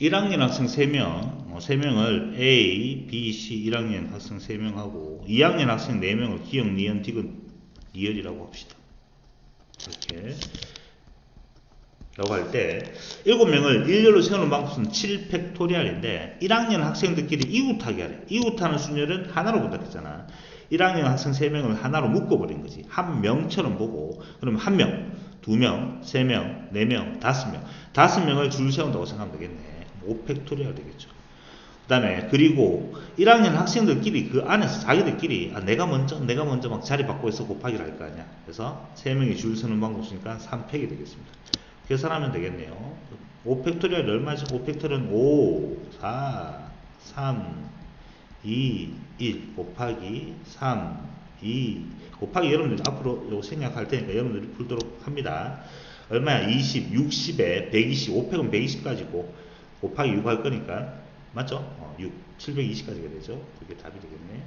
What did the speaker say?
1학년 학생 3명, 어, 3명을 A, B, C 1학년 학생 3명하고 2학년 학생 4명을 기억, 니은, 디귿, 니을이라고 합시다. 이렇게 라고 할 때 7명을 일렬로 세우는 방법은 7팩토리알인데 1학년 학생들끼리 이웃하게 하래. 이웃하는 순열은 하나로 본다 했잖아. 1학년 학생 3명을 하나로 묶어버린 거지. 한 명처럼 보고 그럼 한 명, 두 명, 세 명, 네 명, 다섯 명. 다섯 명을 줄 세운다고 생각하면 되겠네. 5팩토리알 되겠죠. 그 다음에 그리고 1학년 학생들끼리 그 안에서 자기들끼리 아, 내가 먼저 내가 먼저 막 자리 바꿔 있어 곱하기를 할 거 아니야. 그래서 세 명이 줄 서는 방법 쓰니까 3팩이 되겠습니다. 계산하면 되겠네요. 5팩토리얼 얼마죠? 5팩토리얼은 5, 4, 3, 2, 1 곱하기 3, 2 곱하기 여러분들 앞으로 요거 생략할 테니까 여러분들이 풀도록 합니다. 얼마야? 20, 60에 120, 5팩은 120까지고 곱하기 6 할 거니까 맞죠? 어, 6, 720까지가 되죠. 그게 답이 되겠네.